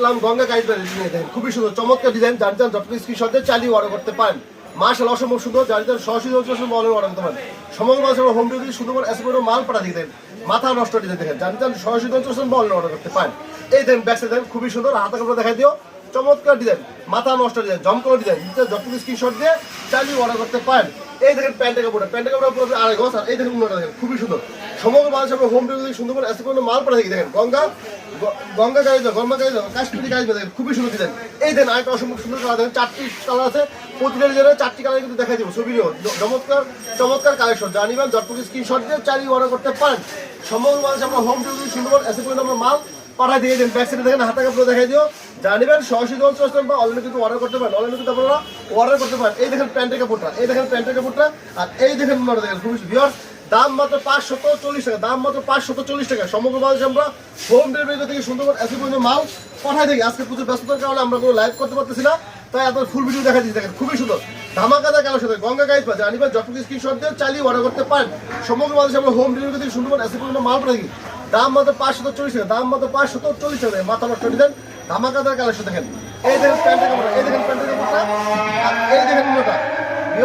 আসলাম Ganga guide দেখেন খুবই সুন্দর, চমৎকার ডিজাইন যার যার যত স্ক্রিনশটে চালিয়ে অর্ডার করতে পারেন। মার্শাল অসম্ভব সুন্দর, যার যার সরাসরি অর্ডার করতে পারেন। সমগ্র মাসের হোম ডেলিভারি সুন্দর এসে মাল পাঠা দিয়ে দেন মাথা নষ্ট ডিজাইন দেখেন। যার যার সরাসরি অর্ডার করতে পারেন। এই দেন ব্যাক সাইড খুবই সুন্দর। হাতে কাপড় দেখাই দিও। চমৎকার ডিজাইন মাথা নষ্ট ডিজাইন জমকালো ডিজাইন যত স্ক্রিনশট দিয়ে চালিয়ে অর্ডার করতে পারেন। এই দেখেন প্যান্টের কাপড় প্যান্টের কাপড় পুরো আড়াই গজ আর এই দেখেন উন্নত দেখেন। খুবই সুন্দর। সমগ্র আমরা হোম ডেলিভারি সুন্দর করে এসে মাল পাঠা দিয়ে দেখেন। গঙ্গা গঙ্গা গাড়ি দাও, গঙ্গা গাড়ি দাও, কাশ্মীরি গাড়ি দাও খুবই সুন্দর ডিজাইন এই দেন আরেকটা অসম্ভব সুন্দর কালার দেখেন, চারটি কালার আছে, প্রতিটা ডিজাইনের চারটি কালার কিন্তু দেখা যাবে ছবি চমৎকার চমৎকার কালেকশন জানিবেন যতটুকু স্ক্রিনশট দিয়ে চারি অর্ডার করতে পারেন। সমগ্র মানুষ আমরা হোম ডেলিভারি সুন্দর এসে আমরা মাল পাঠাই দিয়ে দেন ব্যাক সাইডে দেখেন হাতে কাপড় দেখাই দিও। জানিবেন সরাসরি অঞ্চল আসবেন বা অনলাইনে কিন্তু অর্ডার করতে পারেন অনলাইনে কিন্তু আপনারা অর্ডার করতে পারেন। এই দেখেন প্যান্টের কাপড়টা, এই দেখেন প্যান্টের কাপড়টা, আর এই দেখেন দেখেন, খুবই দাম মাত্র পাঁচশত চল্লিশ টাকা, দাম মাত্র পাঁচশত চল্লিশ টাকা। সমগ্র বাংলাদেশে আমরা হোম ডেলিভারি থেকে সুন্দরবন এসে পর্যন্ত মাল পাঠাই থাকি। আজকে প্রচুর ব্যস্ততার কারণে আমরা কোনো লাইভ করতে পারতেছি না। তাই আপনার ফুল ভিডিও দেখা দিচ্ছি। দেখেন, খুবই সুন্দর। ধামাকাদার কারোর সাথে গঙ্গা গাইড পাচ্ছে। আনিবার যত স্ক্রিনশট দিয়ে চালিয়ে অর্ডার করতে পারেন। সমগ্র বাংলাদেশে আমরা হোম ডেলিভারি থেকে সুন্দরবন এসে পর্যন্ত মাল পাঠাই থাকি। দাম মাত্র পাঁচশত চল্লিশ টাকা, দাম মাত্র পাঁচশত চল্লিশ টাকা। মাথা নষ্ট ডিজাইন ধামাকাদার কালেকশন দেখেন। এই দেখেন প্যান্টের কাপড় এই দেখেন প্যান্টের কাপড়টা আর এই দেখেন উন্নটা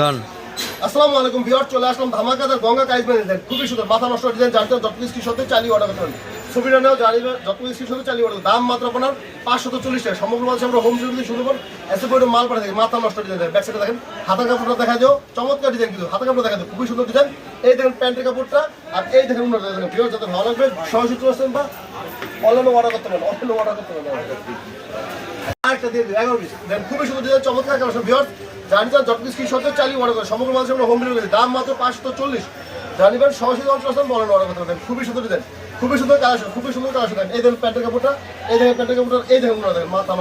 লন আসসালামু আলাইকুম ভিউয়ার চলে আসলাম ধামাকাদার গঙ্গা কাইজমেন্ট ডিজাইন খুবই সুন্দর, মাথা নষ্ট ডিজাইন জন্য যত স্ক্রিন সাথে চালিয়ে অর্ডার করতে ছবিটা নেও জানিবে যত স্ক্রিন সাথে চালিয়ে অর্ডার দাম মাত্র আপনার পাঁচশত চল্লিশ টাকা। সমগ্র মাসে আমরা হোম ডেলিভারি শুরু করুন এসে পরে মাল পাঠিয়ে থাকি মাথা নষ্ট ডিজাইন ব্যাক সাইডে দেখেন, হাতের কাপড়টা দেখা যাও, চমৎকার ডিজাইন কিন্তু। হাতের কাপড় দেখা যাও, খুবই সুন্দর ডিজাইন এই দেখেন প্যান্টের কাপড়টা, আর এই দেখেন উন্নত দেখেন ভিউয়ার যাতে ভালো লাগবে আসবেন বা অনলাইনে অর্ডার করতে পারেন অনলাইনে অর্ডার করতে পারেন। আরেকটা চালিয়ে অর্ডার করে, সমগ্র আমরা হোম ডেলিভারি দাম মাত্র পাঁচশো চল্লিশ। জানিবেন সরাসরি আসবেন বলেন অর্ডার করতে। পারেন খুবই সুন্দর ডিজাইন খুবই সুন্দর কালেকশন খুবই সুন্দর দেখেন এই দেখেন প্যান্টের এই দেখেন প্যান্টের এই দেখেন উন্নত দেখেন মাথা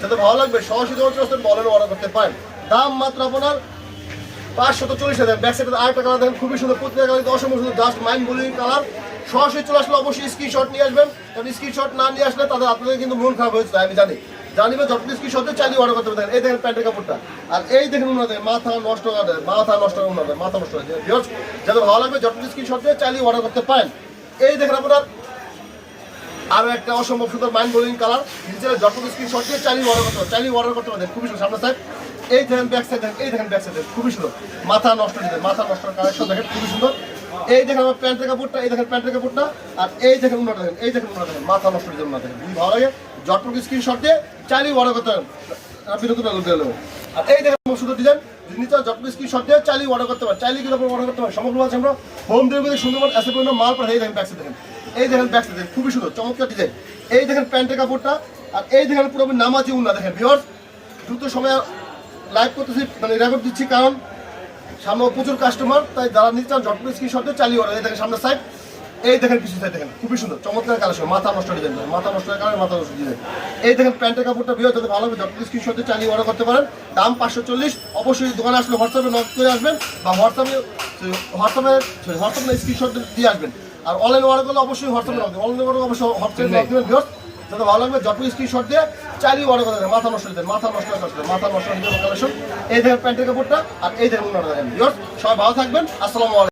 যাতে ভালো লাগবে সরাসরি আসবেন বলেন অর্ডার করতে পারেন। দাম মাত্র আপনার পাঁচশত চল্লিশ হাজার ব্যাক আরেকটা কালার দেখেন, খুবই সুন্দর প্রত্যেকটা colour just mind blowing colour সরাসরি চলে আসলে অবশ্যই স্ক্রিনশট নিয়ে আসবেন। কারণ স্ক্রিনশট না নিয়ে আসলে তাদের আপনাদের কিন্তু মন খারাপ হয়েছে আমি জানি। জানিবে যত স্ক্রিনশট চালিয়ে অর্ডার করতে পারেন এই দেখেন প্যান্টের কাপড়টা। আর এই দেখেন উন্নত মাথা নষ্ট করে মাথা নষ্ট করে মাথা নষ্ট হয়ে যায় যাতে ভালো লাগবে যত স্ক্রিনশট চালিয়ে অর্ডার করতে পারেন। এই দেখেন আপনার আরও একটা অসম্ভব সুন্দর মাইন্ড বোলিং কালার নিচে যত স্ক্রিনশট দিয়ে চালিয়ে অর্ডার করতে চালিয়ে অর্ডার করতে পারেন খুবই সুন্দর সামনে সাইড এই দেখেন ব্যাক সাইড দেখেন, এই দেখেন ব্যাক সাইড খুবই সুন্দর। মাথা নষ্ট ডিজাইন মাথা নষ্ট কালেকশন দেখেন খুবই সুন্দর। এই দেখেন আমার প্যান্টের কাপড়টা, এই দেখেন প্যান্টের কাপড়টা, আর এই দেখেন দেখেন, এই দেখেন উন্নত দেখেন, মাথা নষ্ট না দেখেন। ভালো লাগে স্ক্রিনশট দিয়ে আমরা হোম ডেলিভারি মাল এই দেখেন দেখেন, এই দেখেন খুবই সুন্দর, চমৎকার এই দেখেন প্যান্টের কাপড়টা, আর এই দেখেন পুরো নামাজি উন্না দেখেন ভিওর দ্রুত সময় লাইভ করতেছি মানে রেকর্ড দিচ্ছি, কারণ সামনে প্রচুর কাস্টমার তাই যারা নিতে চান ঝটপট স্ক্রিনশট দিয়ে চালিয়ে ওরা এই দেখেন সামনে সাইড এই দেখেন পিছু সাইড দেখেন খুবই সুন্দর চমৎকার কালেকশন মাথা নষ্ট ডিজাইন মাথা নষ্ট কারণে মাথা নষ্ট ডিজাইন। এই দেখেন প্যান্টের কাপড়টা বিয়ে যাতে ভালো হবে ঝটপট স্ক্রিনশট দিয়ে চালিয়ে অর্ডার করতে পারেন। দাম পাঁচশো চল্লিশ অবশ্যই দোকানে আসলে হোয়াটসঅ্যাপে নক করে আসবেন বা হোয়াটসঅ্যাপে হোয়াটসঅ্যাপে হোয়াটসঅ্যাপে স্ক্রিনশট দিয়ে আসবেন। আর অনলাইন অর্ডার করলে অবশ্যই হোয়াটসঅ্যাপে নক দেবেন অনলাইন অর্ডার অবশ্যই হোয়াটসঅ্যাপে নক দেবেন ভিউয়ার্স যাতে ভালো লাগবে যত স্ক্রিনশট দিয়ে চালিয়ে বড় কথা মাথা নষ্ট দিতেন মাথা নষ্ট হয়ে মাথা নষ্ট হয়ে কালেকশন এই ধরনের প্যান্টের কাপড়টা আর এই ভিউয়ার্স সবাই ভালো থাকবেন, আসসালামু